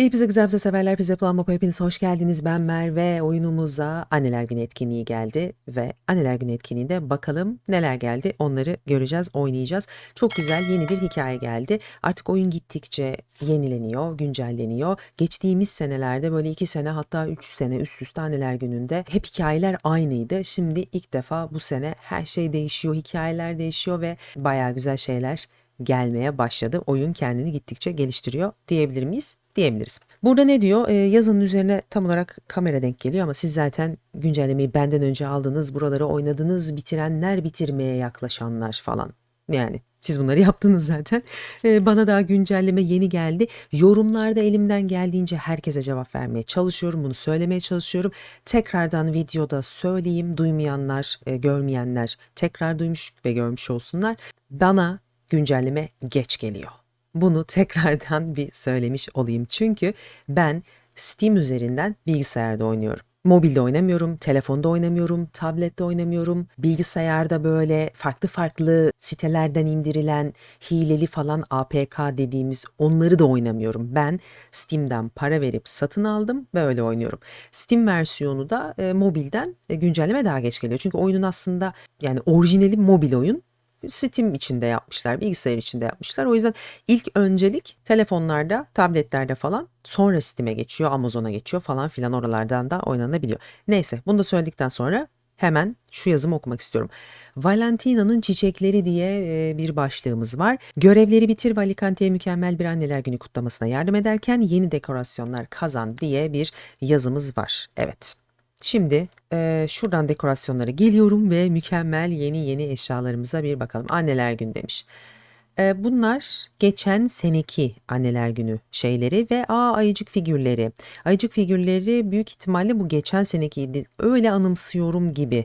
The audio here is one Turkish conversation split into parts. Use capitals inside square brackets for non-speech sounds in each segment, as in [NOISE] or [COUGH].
Hepinize güzel bize severler, bize plan mopa hepiniz hoş geldiniz. Ben Merve. Oyunumuza Anneler Günü etkinliği geldi ve Anneler Günü etkinliğinde bakalım neler geldi onları göreceğiz, oynayacağız. Çok güzel yeni bir hikaye geldi. Artık oyun gittikçe yenileniyor, güncelleniyor. Geçtiğimiz senelerde böyle iki sene hatta üç sene üst üste Anneler Günü'nde hep hikayeler aynıydı. Şimdi ilk defa bu sene her şey değişiyor, hikayeler değişiyor ve bayağı güzel şeyler gelmeye başladı. Oyun kendini gittikçe geliştiriyor diyebilir miyiz? Diyebiliriz. Burada ne diyor? Ee, yazının üzerine tam olarak kamera denk geliyor ama siz zaten güncellemeyi benden önce aldınız, buraları oynadınız, bitirenler bitirmeye yaklaşanlar falan. Yani siz bunları [LAUGHS] yaptınız zaten. Ee, bana daha güncelleme yeni geldi. Yorumlarda elimden geldiğince herkese cevap vermeye çalışıyorum. Bunu söylemeye çalışıyorum. Tekrardan videoda söyleyeyim. Duymayanlar, e, görmeyenler tekrar duymuş ve görmüş olsunlar. Bana güncelleme geç geliyor. Bunu [LAUGHS] tekrardan bir söylemiş olayım. Çünkü ben Steam üzerinden bilgisayarda oynuyorum. Mobilde oynamıyorum, telefonda oynamıyorum, tablette oynamıyorum. Bilgisayarda böyle farklı farklı sitelerden indirilen hileli falan APK dediğimiz onları da oynamıyorum. Ben Steam'den para verip satın aldım ve öyle oynuyorum. Steam versiyonu da e, mobilden e, güncelleme daha geç geliyor. Çünkü oyunun aslında yani orijinali mobil oyun Steam içinde yapmışlar, bilgisayar içinde yapmışlar. O yüzden ilk öncelik telefonlarda, tabletlerde falan sonra Steam'e geçiyor, Amazon'a geçiyor falan filan oralardan da oynanabiliyor. Neyse bunu da söyledikten sonra hemen şu yazımı okumak istiyorum. Valentina'nın çiçekleri diye e, bir başlığımız var. Görevleri bitir ve mükemmel bir anneler günü kutlamasına yardım ederken yeni dekorasyonlar kazan diye bir yazımız var. Evet. Şimdi e, şuradan dekorasyonlara geliyorum ve mükemmel yeni yeni eşyalarımıza bir bakalım. Anneler günü demiş. E, bunlar geçen seneki anneler günü şeyleri ve aa ayıcık figürleri. Ayıcık figürleri büyük ihtimalle bu geçen senekiydi. Öyle anımsıyorum gibi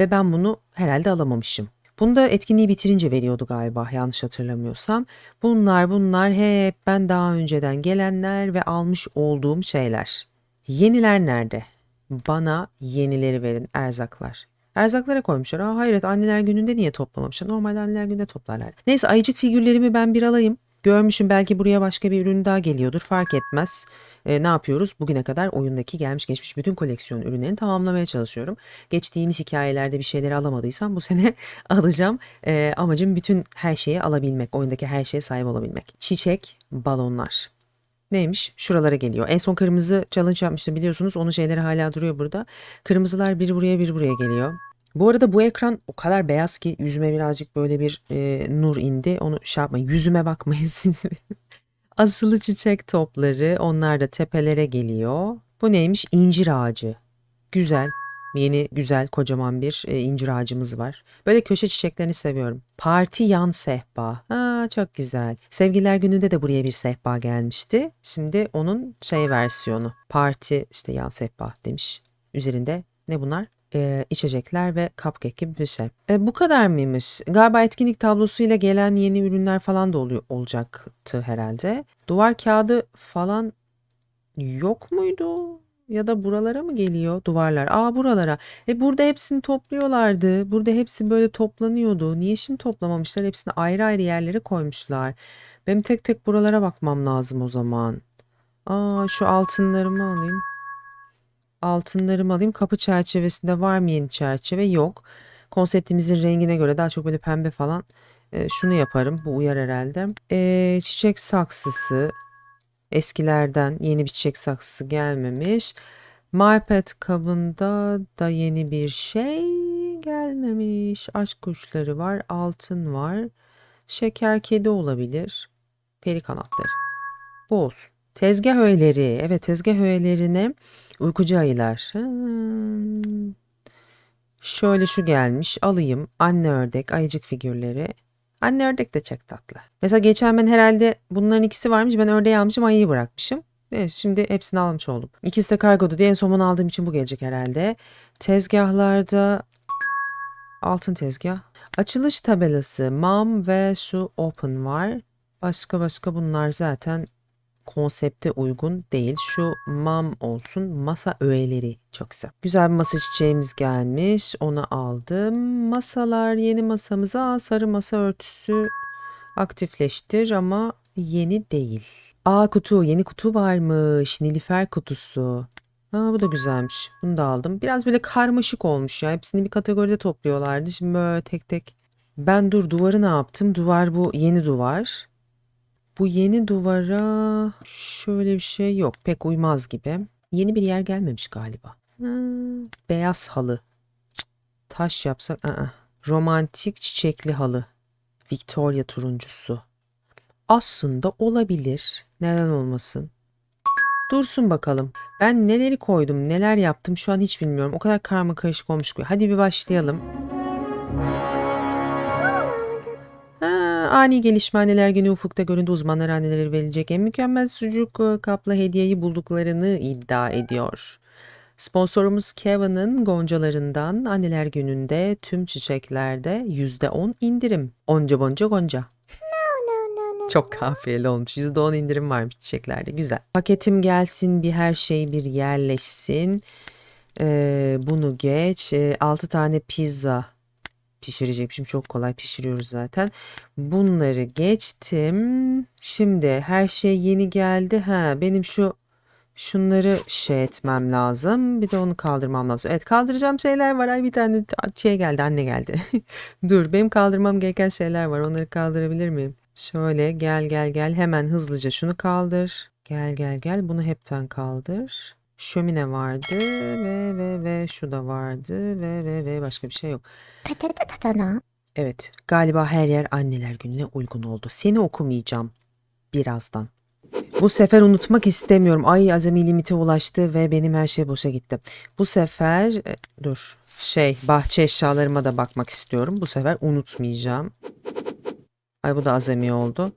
ve ben bunu herhalde alamamışım. Bunu da etkinliği bitirince veriyordu galiba yanlış hatırlamıyorsam. Bunlar bunlar hep ben daha önceden gelenler ve almış olduğum şeyler. Yeniler nerede? Bana yenileri verin erzaklar. Erzaklara koymuşlar. Aa hayret anneler gününde niye toplamamışlar? Normalde anneler gününde toplarlar. Neyse ayıcık figürlerimi ben bir alayım. Görmüşüm belki buraya başka bir ürün daha geliyordur fark etmez. Ee, ne yapıyoruz? Bugüne kadar oyundaki gelmiş geçmiş bütün koleksiyon ürünlerini tamamlamaya çalışıyorum. Geçtiğimiz hikayelerde bir şeyleri alamadıysam bu sene [LAUGHS] alacağım. Ee, amacım bütün her şeyi alabilmek. Oyundaki her şeye sahip olabilmek. Çiçek, balonlar. Neymiş? Şuralara geliyor. En son kırmızı challenge yapmıştım biliyorsunuz. Onun şeyleri hala duruyor burada. Kırmızılar biri buraya biri buraya geliyor. Bu arada bu ekran o kadar beyaz ki yüzüme birazcık böyle bir e, nur indi. Onu şey yapmayın. Yüzüme bakmayın [LAUGHS] siz. Asılı çiçek topları. Onlar da tepelere geliyor. Bu neymiş? İncir ağacı. Güzel. Yeni güzel kocaman bir e, incir ağacımız var. Böyle köşe çiçeklerini seviyorum. Parti yan sehpa. Aa, çok güzel. Sevgililer gününde de buraya bir sehpa gelmişti. Şimdi onun şey versiyonu. Parti işte yan sehpa demiş. Üzerinde ne bunlar? Ee, içecekler ve cupcake gibi bir şey. E, bu kadar mıymış? Galiba etkinlik tablosuyla gelen yeni ürünler falan da oluyor, olacaktı herhalde. Duvar kağıdı falan yok muydu? Ya da buralara mı geliyor duvarlar? Aa buralara. E burada hepsini topluyorlardı. Burada hepsi böyle toplanıyordu. Niye şimdi toplamamışlar? Hepsini ayrı ayrı yerlere koymuşlar. Benim tek tek buralara bakmam lazım o zaman. Aa şu altınlarımı alayım. Altınlarımı alayım. Kapı çerçevesinde var mı yeni çerçeve? Yok. Konseptimizin rengine göre daha çok böyle pembe falan. E, şunu yaparım. Bu uyar herhalde. E, çiçek saksısı. Eskilerden yeni bir çiçek saksısı gelmemiş. MyPet kabında da yeni bir şey gelmemiş. Aşk kuşları var, altın var. Şeker kedi olabilir. Peri kanatları. Bu olsun. Tezgah öğeleri. Evet tezgah öğelerine uykucu ayılar. Hmm. Şöyle şu gelmiş. Alayım. Anne ördek, ayıcık figürleri. Anne ördek de çok tatlı. Mesela geçen ben herhalde bunların ikisi varmış. Ben ördeği almışım ayıyı bırakmışım. Evet, şimdi hepsini almış oldum. İkisi de kargodu diye en son aldığım için bu gelecek herhalde. Tezgahlarda altın tezgah. Açılış tabelası mom ve şu open var. Başka başka bunlar zaten konsepte uygun değil. Şu mam olsun. Masa öğeleri çok güzel. Güzel bir masa çiçeğimiz gelmiş. Onu aldım. Masalar yeni masamıza sarı masa örtüsü aktifleştir ama yeni değil. Aa kutu, yeni kutu varmış. Nilüfer kutusu. Aa bu da güzelmiş. Bunu da aldım. Biraz böyle karmaşık olmuş ya. Hepsini bir kategoride topluyorlardı. Şimdi böyle tek tek. Ben dur duvarı ne yaptım? Duvar bu yeni duvar. Bu yeni duvara şöyle bir şey yok. Pek uymaz gibi. Yeni bir yer gelmemiş galiba. Hmm, beyaz halı. Taş yapsak. aa. Romantik çiçekli halı. Victoria turuncusu. Aslında olabilir. Neden olmasın? Dursun bakalım. Ben neleri koydum, neler yaptım şu an hiç bilmiyorum. O kadar karma karışık olmuş ki. Hadi bir başlayalım. Ani gelişme anneler günü ufukta göründü uzmanlar anneleri verilecek en mükemmel sucuk e, kaplı hediyeyi bulduklarını iddia ediyor. Sponsorumuz Kevin'ın goncalarından anneler gününde tüm çiçeklerde %10 indirim. Onca bonca gonca. Çok kafiyeli olmuş. %10 indirim varmış çiçeklerde. Güzel. Paketim gelsin bir her şey bir yerleşsin. Ee, bunu geç. Ee, 6 tane pizza pişirecekmişim. Çok kolay pişiriyoruz zaten. Bunları geçtim. Şimdi her şey yeni geldi. Ha benim şu şunları şey etmem lazım. Bir de onu kaldırmam lazım. Evet kaldıracağım şeyler var. Ay bir tane şey geldi anne geldi. [LAUGHS] Dur benim kaldırmam gereken şeyler var. Onları kaldırabilir miyim? Şöyle gel gel gel hemen hızlıca şunu kaldır. Gel gel gel bunu hepten kaldır şömine vardı ve ve ve şu da vardı ve ve ve başka bir şey yok. Evet galiba her yer anneler gününe uygun oldu. Seni okumayacağım birazdan. Bu sefer unutmak istemiyorum. Ay azami limite ulaştı ve benim her şey boşa gitti. Bu sefer e, dur şey bahçe eşyalarıma da bakmak istiyorum. Bu sefer unutmayacağım. Ay bu da azami oldu.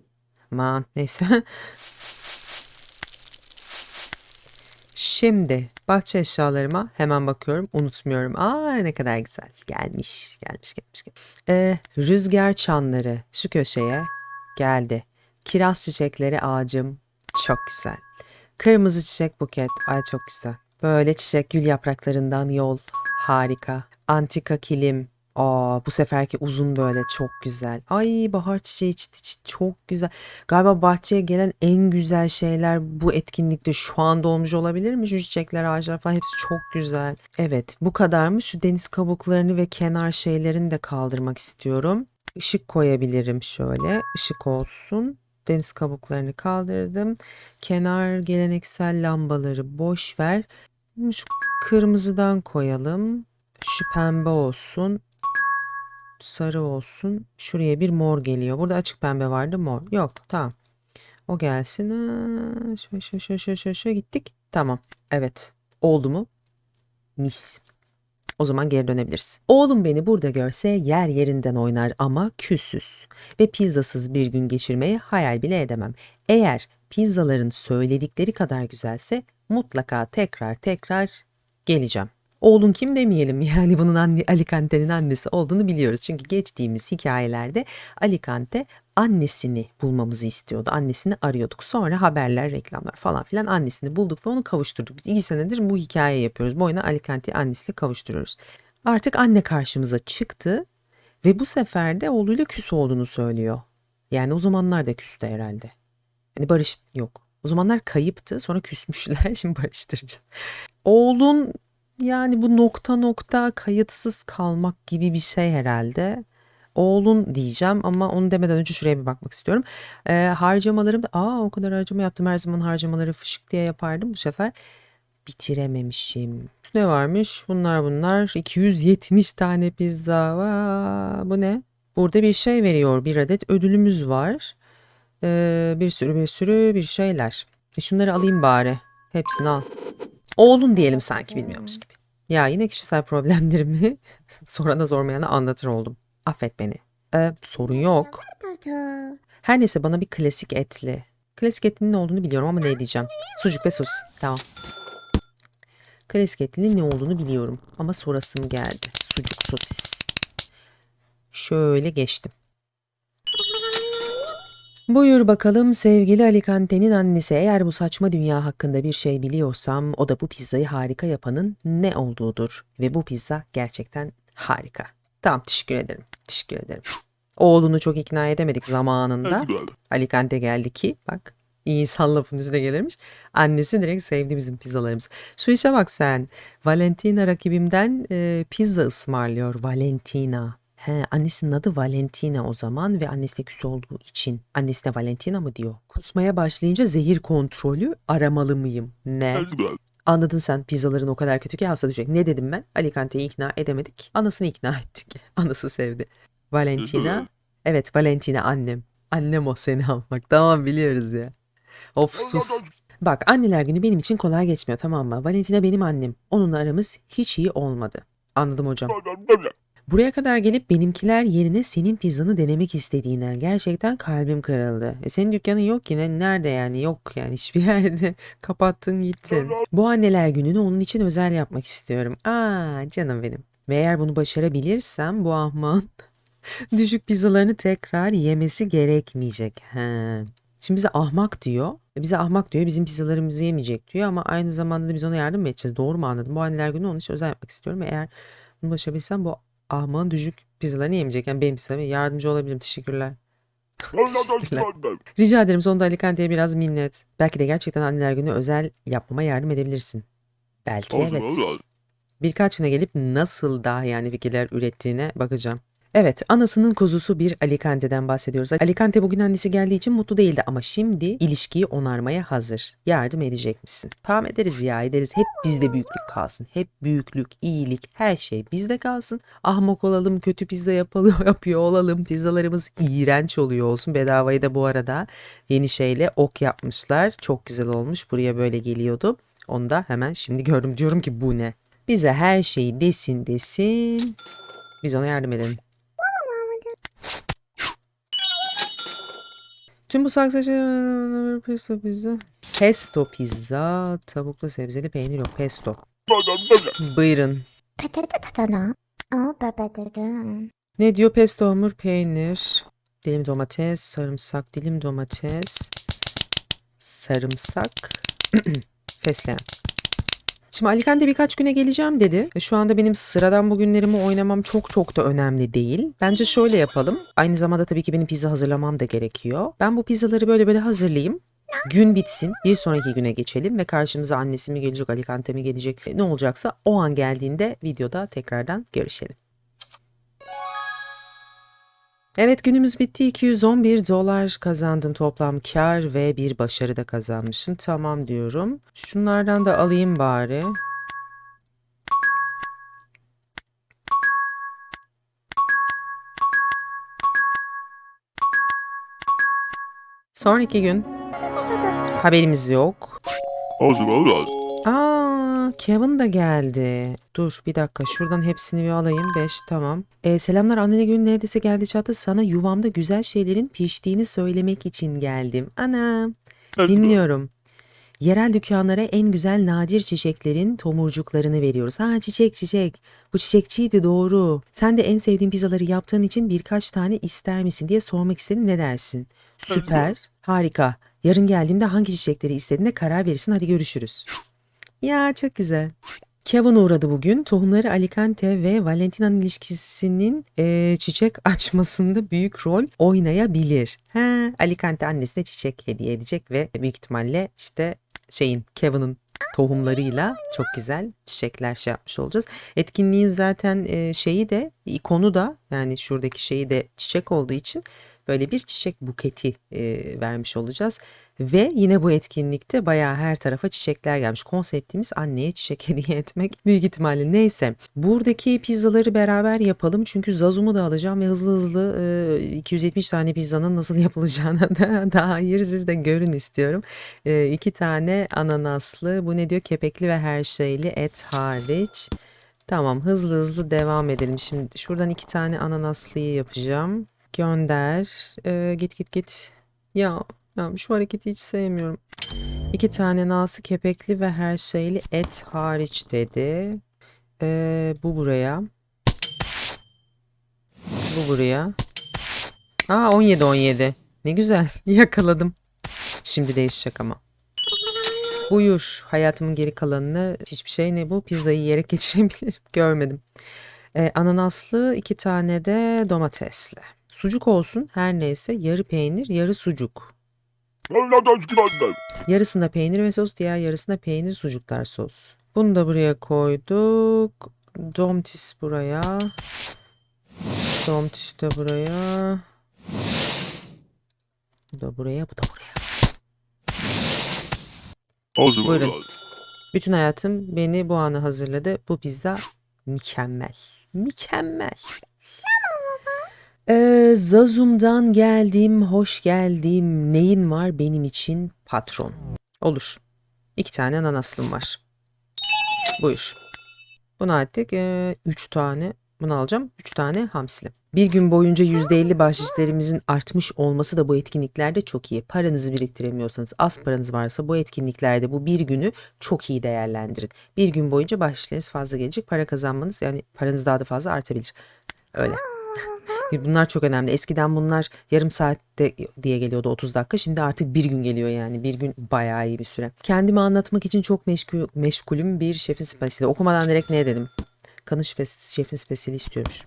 Aman neyse. [LAUGHS] Şimdi bahçe eşyalarıma hemen bakıyorum. Unutmuyorum. Aa ne kadar güzel. Gelmiş, gelmiş, gelmiş. gelmiş. Ee, rüzgar çanları şu köşeye geldi. Kiraz çiçekleri ağacım. Çok güzel. Kırmızı çiçek buket. Ay çok güzel. Böyle çiçek gül yapraklarından yol. Harika. Antika kilim. Aa, bu seferki uzun böyle çok güzel. Ay bahar çiçeği çit çit çok güzel. Galiba bahçeye gelen en güzel şeyler bu etkinlikte şu anda olmuş olabilir mi? Şu çiçekler, ağaçlar falan hepsi çok güzel. Evet, bu kadar mı? Şu deniz kabuklarını ve kenar şeylerini de kaldırmak istiyorum. Işık koyabilirim şöyle. Işık olsun. Deniz kabuklarını kaldırdım. Kenar geleneksel lambaları boş ver. Şu kırmızıdan koyalım. Şu pembe olsun. Sarı olsun. Şuraya bir mor geliyor. Burada açık pembe vardı mor. Yok tamam. O gelsin. Şöyle şöyle şöyle şöyle şöyle, şöyle gittik. Tamam. Evet. Oldu mu? Mis. O zaman geri dönebiliriz. Oğlum beni burada görse yer yerinden oynar ama küsüz. Ve pizzasız bir gün geçirmeyi hayal bile edemem. Eğer pizzaların söyledikleri kadar güzelse mutlaka tekrar tekrar geleceğim. Oğlun kim demeyelim [LAUGHS] yani bunun anne, Alicante'nin annesi olduğunu biliyoruz. Çünkü geçtiğimiz hikayelerde Alicante annesini bulmamızı istiyordu. Annesini arıyorduk. Sonra haberler, reklamlar falan filan annesini bulduk ve onu kavuşturduk. Biz iki senedir bu hikaye yapıyoruz. Bu oyuna Alicante'yi annesiyle kavuşturuyoruz. Artık anne karşımıza çıktı ve bu sefer de oğluyla küs olduğunu söylüyor. Yani o zamanlar da küstü herhalde. Hani barış yok. O zamanlar kayıptı sonra küsmüşler [LAUGHS] şimdi barıştıracağız. Oğlun yani bu nokta nokta kayıtsız kalmak gibi bir şey herhalde. Oğlun diyeceğim ama onu demeden önce şuraya bir bakmak istiyorum. Ee, harcamalarım da aa o kadar harcama yaptım her zaman harcamaları fışık diye yapardım bu sefer bitirememişim. Ne varmış? Bunlar bunlar 270 tane pizza. Vaa, bu ne? Burada bir şey veriyor. Bir adet ödülümüz var. Ee, bir sürü bir sürü bir şeyler. E şunları alayım bari. Hepsini al. Oğlun diyelim sanki bilmiyormuş gibi. Ya yine kişisel problemlerimi [LAUGHS] sorana sormayana anlatır oldum. Affet beni. Ee, sorun yok. Her neyse bana bir klasik etli. Klasik etlinin ne olduğunu biliyorum ama ne diyeceğim? Sucuk ve sos. Tamam. Klasik etlinin ne olduğunu biliyorum ama sorasım geldi. Sucuk sosis. Şöyle geçtim. Buyur bakalım sevgili Alicante'nin annesi eğer bu saçma dünya hakkında bir şey biliyorsam o da bu pizzayı harika yapanın ne olduğudur. Ve bu pizza gerçekten harika. Tamam teşekkür ederim. Teşekkür ederim. Oğlunu çok ikna edemedik zamanında. Alicante geldi ki bak insan lafın üstüne gelirmiş. Annesi direkt sevdi bizim pizzalarımızı. Şu işe bak sen. Valentina rakibimden e, pizza ısmarlıyor. Valentina. He, annesinin adı Valentina o zaman ve annesiyle küs olduğu için. Annesine Valentina mı diyor? Kusmaya başlayınca zehir kontrolü aramalı mıyım? Ne? Anladın sen pizzaların o kadar kötü ki hasta düşecek. Ne dedim ben? Alicante'yi ikna edemedik. Anasını ikna [LAUGHS] ettik. Anası sevdi. Valentina. Evet Valentina annem. Annem o seni almak. Tamam biliyoruz ya. Of sus. Bak anneler günü benim için kolay geçmiyor tamam mı? Valentina benim annem. Onunla aramız hiç iyi olmadı. Anladım hocam. Buraya kadar gelip benimkiler yerine senin pizzanı denemek istediğinden gerçekten kalbim kırıldı. E senin dükkanın yok yine. Nerede yani? Yok yani hiçbir [LAUGHS] yerde. Kapattın gittin. Bu anneler gününü onun için özel yapmak istiyorum. Aa canım benim. Ve eğer bunu başarabilirsem bu ahman [LAUGHS] düşük pizzalarını tekrar yemesi gerekmeyecek. He. Şimdi bize ahmak diyor. E, Bize ahmak diyor. Bizim pizzalarımızı yemeyecek diyor ama aynı zamanda da biz ona yardım edeceğiz? Doğru mu anladım? Bu anneler günü onun için özel yapmak istiyorum. Eğer bunu başarabilsem bu ahmağın düşük pizzalarını yemeyecek. Yani benim pizzama yardımcı olabilirim. Teşekkürler. [LAUGHS] Teşekkürler. Rica ederim sonunda Alicante'ye biraz minnet. Belki de gerçekten anneler günü özel yapmama yardım edebilirsin. Belki evet. Birkaç güne gelip nasıl daha yani fikirler ürettiğine bakacağım. Evet, anasının kuzusu bir Alicante'den bahsediyoruz. Alicante bugün annesi geldiği için mutlu değildi ama şimdi ilişkiyi onarmaya hazır. Yardım edecek misin? Tamam ederiz ya ederiz. Hep bizde büyüklük kalsın. Hep büyüklük, iyilik, her şey bizde kalsın. Ahmak olalım, kötü pizza yapalım, [LAUGHS] yapıyor olalım. Pizzalarımız iğrenç oluyor olsun. Bedavayı da bu arada yeni şeyle ok yapmışlar. Çok güzel olmuş. Buraya böyle geliyordu. Onu da hemen şimdi gördüm. Diyorum ki bu ne? Bize her şeyi desin desin. Biz ona yardım edelim. Tüm bu saksı pesto pizza. Pesto pizza. Tavuklu sebzeli peynir yok. Pesto. Buyurun. Ne diyor? Pesto hamur peynir. Dilim domates, sarımsak, dilim domates, sarımsak, [CLEARS THROAT] fesleğen. Şimdi Alicante birkaç güne geleceğim dedi. E, Şu anda benim sıradan bugünlerimi oynamam çok çok da önemli değil. Bence şöyle yapalım. Aynı zamanda tabii ki benim pizza hazırlamam da gerekiyor. Ben bu pizzaları böyle böyle hazırlayayım. Gün bitsin, bir sonraki güne geçelim ve karşımıza annesi mi gelecek, Alicante mi gelecek, e, ne olacaksa o an geldiğinde videoda tekrardan görüşelim. Evet günümüz bitti. 211 dolar kazandım toplam kar ve bir başarı da kazanmışım. Tamam diyorum. Şunlardan da alayım bari. Sonraki gün haberimiz yok. Aa, Kevin da geldi. Dur bir dakika şuradan hepsini bir alayım. 5 tamam. Ee, selamlar annene günün neredeyse geldi çattı. Sana yuvamda güzel şeylerin piştiğini söylemek için geldim. Ana dinliyorum. Yerel dükkanlara en güzel nadir çiçeklerin tomurcuklarını veriyoruz. Ha çiçek çiçek. Bu çiçekçiydi doğru. Sen de en sevdiğin pizzaları yaptığın için birkaç tane ister misin diye sormak istedim. Ne dersin? Süper. Harika. Yarın geldiğimde hangi çiçekleri istediğine karar verirsin. Hadi görüşürüz. Ya çok güzel. Kevin uğradı bugün. Tohumları Alicante ve Valentina'nın ilişkisinin eee, çiçek [LAUGHS] açmasında büyük rol oynayabilir. Ha, Alicante annesine çiçek hediye edecek ve büyük ihtimalle işte şeyin Kevin'in tohumlarıyla çok güzel çiçekler şey yapmış olacağız. Etkinliğin zaten eee, şeyi de ikonu da yani şuradaki şeyi de çiçek olduğu için böyle bir çiçek buketi eee, vermiş olacağız. Ve yine bu etkinlikte bayağı her tarafa çiçekler gelmiş. Konseptimiz anneye çiçek [LAUGHS] hediye etmek büyük ihtimalle. Neyse buradaki pizzaları beraber yapalım. Çünkü Zazum'u da alacağım ve hızlı hızlı e, 270 tane pizzanın nasıl yapılacağına [LAUGHS] da dair siz de görün istiyorum. E, iki tane ananaslı bu ne diyor kepekli ve her şeyli et hariç. Tamam hızlı hızlı devam edelim. Şimdi şuradan iki tane ananaslıyı yapacağım. Gönder. E, git git git. Ya ya şu hareketi hiç sevmiyorum. İki tane nası kepekli ve her şeyli et hariç dedi. Ee, bu buraya. Bu buraya. Aa 17 17. Ne güzel. [LAUGHS] Yakaladım. Şimdi değişecek ama. Buyur. Hayatımın geri kalanını hiçbir şey ne bu? Pizzayı yiyerek [LAUGHS] geçirebilirim. Görmedim. Ee, ananaslı iki tane de domatesli. Sucuk olsun her neyse yarı peynir yarı sucuk. Yarısında peynir ve sos diğer yarısında peynir sucuklar sos. Bunu da buraya koyduk. Domtis buraya. Domtis de buraya. Bu da buraya bu da buraya. Olsun Buyurun. bakalım. Bütün hayatım beni bu ana hazırladı. Bu pizza mükemmel. Mükemmel. Ee, Zazum'dan geldim, hoş geldim. Neyin var benim için patron? Olur. İki tane nanaslım var. Buyur. Bunu attık. Ee, üç tane. Bunu alacağım. Üç tane hamsili. Bir gün boyunca %50 bahşişlerimizin artmış olması da bu etkinliklerde çok iyi. Paranızı biriktiremiyorsanız, az paranız varsa bu etkinliklerde bu bir günü çok iyi değerlendirin. Bir gün boyunca bahşişleriniz fazla gelecek. Para kazanmanız yani paranız daha da fazla artabilir. Öyle. Bunlar çok önemli. Eskiden bunlar yarım saatte diye geliyordu 30 dakika. Şimdi artık bir gün geliyor yani. Bir gün bayağı iyi bir süre. Kendimi anlatmak için çok meşgul, meşgulüm bir şefin spesiyeli. Okumadan direkt ne dedim? Kanı şefin spesiyeli istiyormuş.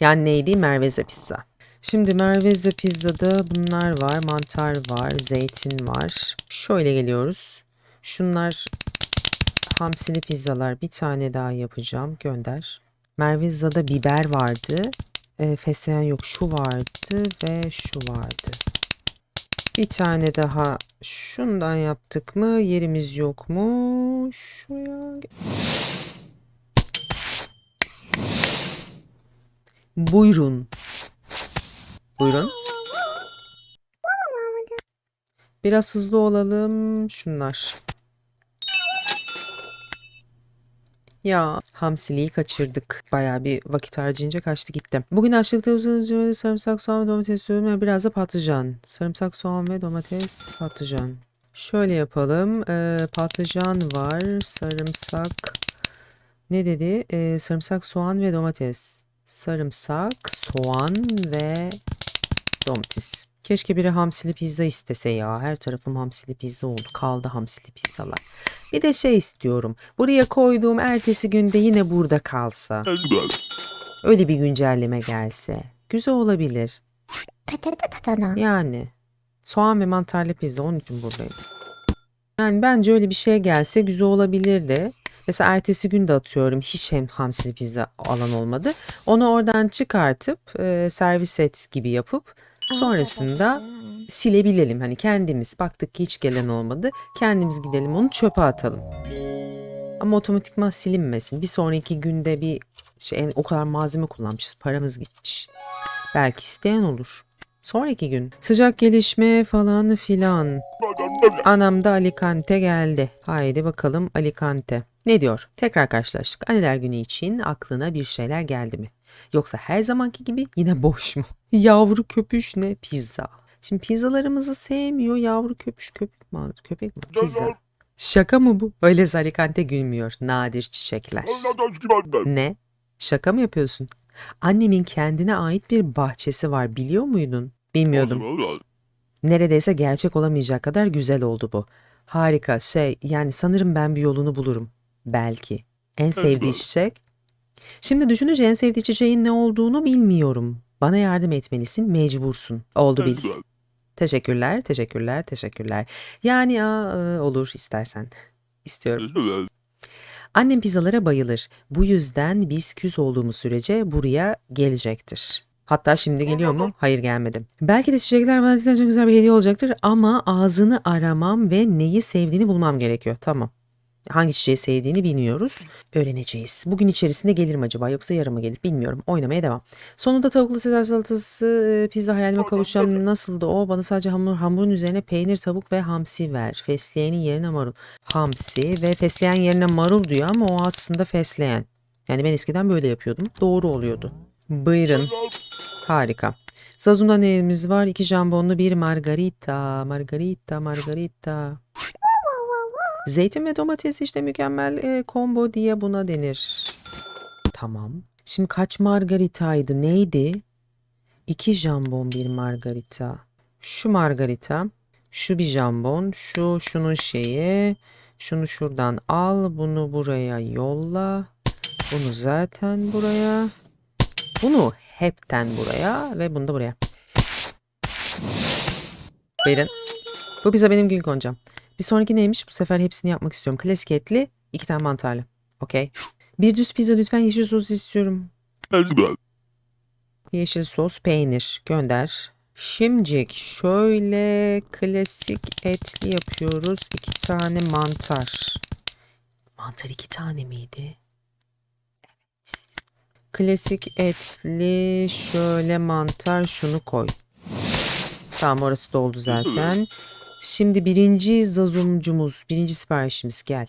Yani neydi? Merveze pizza. Şimdi Merveze pizzada bunlar var. Mantar var. Zeytin var. Şöyle geliyoruz. Şunlar hamsili pizzalar. Bir tane daha yapacağım. Gönder. Merveza'da biber vardı. E, fesleğen yok. Şu vardı ve şu vardı. Bir tane daha şundan yaptık mı? Yerimiz yok mu? Şuraya. Buyurun. Buyurun. Biraz hızlı olalım. Şunlar. Ya hamsiliği kaçırdık. Bayağı bir vakit harcayınca kaçtı gitti. Bugün açlıkta uzun uzun sarımsak, soğan ve domates istiyorum ve biraz da patlıcan. Sarımsak, soğan ve domates, patlıcan. Şöyle yapalım. Ee, patlıcan var. Sarımsak. Ne dedi? Ee, sarımsak, soğan ve domates. Sarımsak, soğan ve domates. Keşke biri hamsili pizza istese ya. Her tarafım hamsili pizza oldu. Kaldı hamsili pizzalar. Bir de şey istiyorum. Buraya koyduğum ertesi günde yine burada kalsa. Öyle bir güncelleme gelse. Güzel olabilir. Yani. Soğan ve mantarlı pizza onun için buradayım. Yani bence öyle bir şey gelse güzel olabilirdi. Mesela ertesi gün de atıyorum hiç hem hamsili pizza alan olmadı. Onu oradan çıkartıp e, servis et gibi yapıp sonrasında silebilelim. Hani kendimiz baktık ki hiç gelen olmadı. Kendimiz gidelim onu çöpe atalım. Ama otomatikman silinmesin. Bir sonraki günde bir şey o kadar malzeme kullanmışız. Paramız gitmiş. Belki isteyen olur. Sonraki gün sıcak gelişme falan filan. Anam da Alicante geldi. Haydi bakalım Alicante. Ne diyor? Tekrar karşılaştık. Anneler günü için aklına bir şeyler geldi mi? Yoksa her zamanki gibi yine boş mu? [LAUGHS] Yavru köpüş ne? Pizza. Şimdi pizzalarımızı sevmiyor. Yavru köpüş köpük mü? Köpek mi? Pizza. Şaka mı bu? Öyle Alicante gülmüyor. Nadir çiçekler. Ne? Şaka mı yapıyorsun? Annemin kendine ait bir bahçesi var biliyor muydun? Bilmiyordum. Neredeyse gerçek olamayacak kadar güzel oldu bu. Harika şey yani sanırım ben bir yolunu bulurum. Belki. En sevdiği çiçek? Şimdi düşününce en sevdiği çiçeğin ne olduğunu bilmiyorum. Bana yardım etmelisin, mecbursun. Oldu bil. Teşekkürler, teşekkürler, teşekkürler. Yani aa, e, olur istersen. İstiyorum. Annem pizzalara bayılır. Bu yüzden biz küs olduğumuz sürece buraya gelecektir. Hatta şimdi geliyor mu? Hayır gelmedim. Belki de çiçekler bana çok güzel bir hediye olacaktır ama ağzını aramam ve neyi sevdiğini bulmam gerekiyor. Tamam. Hangi çiçeği sevdiğini bilmiyoruz. Öğreneceğiz. Bugün içerisinde gelir mi acaba yoksa yarın mı gelir bilmiyorum. Oynamaya devam. Sonunda tavuklu sezar salatası, e, pizza hayalime kavuşacağım. Nasıldı o? Bana sadece hamur, hamurun üzerine peynir, tavuk ve hamsi ver. Fesleğenin yerine marul. Hamsi ve fesleğen yerine marul diyor ama o aslında fesleğen. Yani ben eskiden böyle yapıyordum. Doğru oluyordu. Buyurun. Harika. Sazum'da neyimiz var? İki jambonlu bir margarita. Margarita, margarita. Zeytin ve domates işte mükemmel e, combo diye buna denir. Tamam. Şimdi kaç margaritaydı? Neydi? İki jambon bir margarita. Şu margarita. Şu bir jambon. Şu şunun şeyi. Şunu şuradan al. Bunu buraya yolla. Bunu zaten buraya. Bunu hepten buraya ve bunu da buraya. Buyurun. Bu pizza benim gün koncam. Bir sonraki neymiş? Bu sefer hepsini yapmak istiyorum. Klasik etli, iki tane mantarlı. Okey. Bir düz pizza lütfen yeşil sos istiyorum. Yeşil sos, peynir. Gönder. Şimdicik şöyle klasik etli yapıyoruz. İki tane mantar. Mantar iki tane miydi? Evet. Klasik etli şöyle mantar şunu koy. Tamam orası doldu zaten. Şimdi birinci zazumcumuz, birinci siparişimiz gel.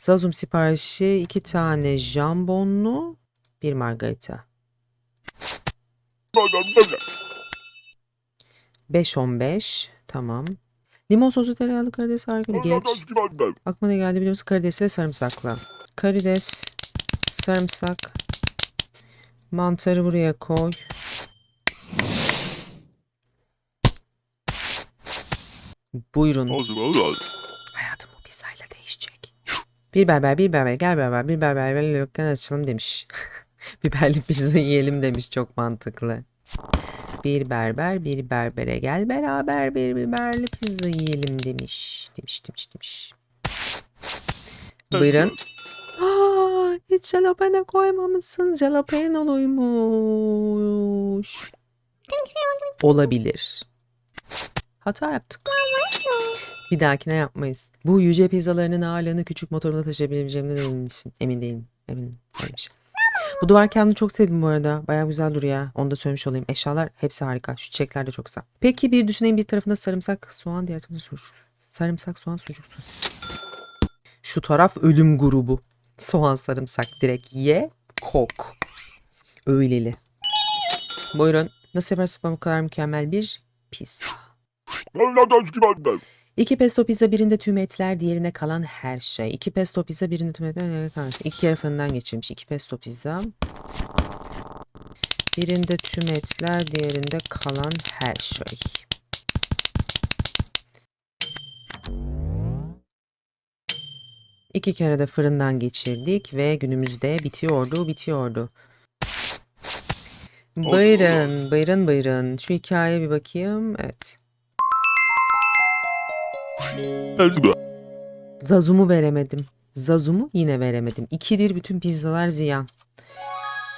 Zazum siparişi iki tane jambonlu, bir margarita. Evladım. 5-15 tamam. Limon sosu tereyağlı karides harika geç. Aklıma ne geldi biliyor musun? Karides ve sarımsakla. Karides, sarımsak. Mantarı buraya koy. Buyurun. Hayatım bu pizzayla değişecek. Bir berber, bir berber, gel berber, bir berber, dükkan açalım demiş. [LAUGHS] Biberli pizza yiyelim demiş, çok mantıklı. Bir berber, bir berbere gel beraber bir biberli pizza yiyelim demiş. Demiş, demiş, demiş. Buyurun. Aa, hiç jalapeno koymamışsın. Jalapenoluymuş. Olabilir. Hata yaptık. Bir dahakine yapmayız. Bu yüce pizzalarının ağırlığını küçük motoruna taşıyabileceğimden emin misin? Emin değilim. Eminim. Öyle bir şey. Bu duvar kağıdını çok sevdim bu arada. Bayağı güzel duruyor ya. Onu da söylemiş olayım. Eşyalar hepsi harika. Şu çiçekler de çok güzel. Peki bir düşüneyim bir tarafında sarımsak, soğan, diğer tarafında sucuk. Sarımsak, soğan, sucuk. Şu taraf ölüm grubu. Soğan, sarımsak direkt ye, kok. Öyleli. Buyurun. Nasıl yaparsın bu kadar mükemmel bir pizza? İki pesto pizza birinde tüm etler diğerine kalan her şey. İki pesto pizza birinde tüm etler diğerine kalan her şey. İki kere fırından geçirmiş. İki pesto pizza. Birinde tüm etler diğerinde kalan her şey. İki kere de fırından geçirdik ve günümüzde bitiyordu, bitiyordu. Buyurun, buyurun, buyurun. Şu hikayeye bir bakayım. Evet. Zazum'u veremedim. Zazum'u yine veremedim. İkidir bütün pizzalar ziyan.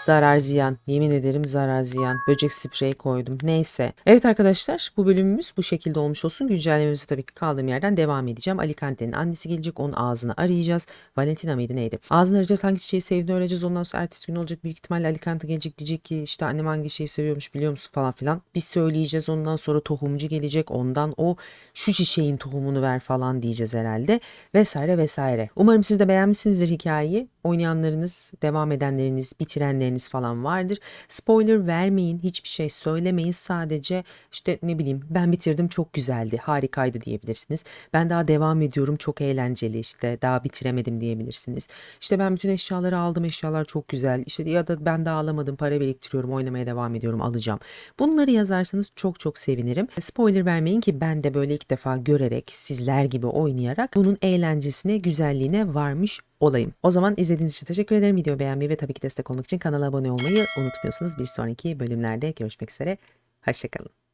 Zarar ziyan. Yemin ederim zarar ziyan. Böcek spreyi koydum. Neyse. Evet arkadaşlar bu bölümümüz bu şekilde olmuş olsun. Güncellememizi tabii ki kaldığım yerden devam edeceğim. Alicante'nin annesi gelecek. Onun ağzını arayacağız. Valentina mıydı neydi? Ağzını arayacağız. Hangi çiçeği sevdiğini öğreneceğiz. Ondan sonra ertesi gün olacak. Büyük ihtimalle Alicante gelecek. Diyecek ki işte annem hangi şeyi seviyormuş biliyor musun falan filan. Biz söyleyeceğiz. Ondan sonra tohumcu gelecek. Ondan o şu çiçeğin tohumunu ver falan diyeceğiz herhalde. Vesaire vesaire. Umarım siz de beğenmişsinizdir hikayeyi. Oynayanlarınız, devam edenleriniz, bitirenleriniz falan vardır. Spoiler vermeyin, hiçbir şey söylemeyin. Sadece işte ne bileyim ben bitirdim çok güzeldi, harikaydı diyebilirsiniz. Ben daha devam ediyorum çok eğlenceli işte daha bitiremedim diyebilirsiniz. İşte ben bütün eşyaları aldım eşyalar çok güzel. İşte ya da ben daha alamadım para biriktiriyorum oynamaya devam ediyorum alacağım. Bunları yazarsanız çok çok sevinirim. Spoiler vermeyin ki ben de böyle ilk defa görerek sizler gibi oynayarak bunun eğlencesine, güzelliğine varmış olayım. O zaman izlediğiniz için teşekkür ederim. Videoyu beğenmeyi ve tabii ki destek olmak için kanala abone olmayı unutmuyorsunuz. Bir sonraki bölümlerde görüşmek üzere. Hoşçakalın.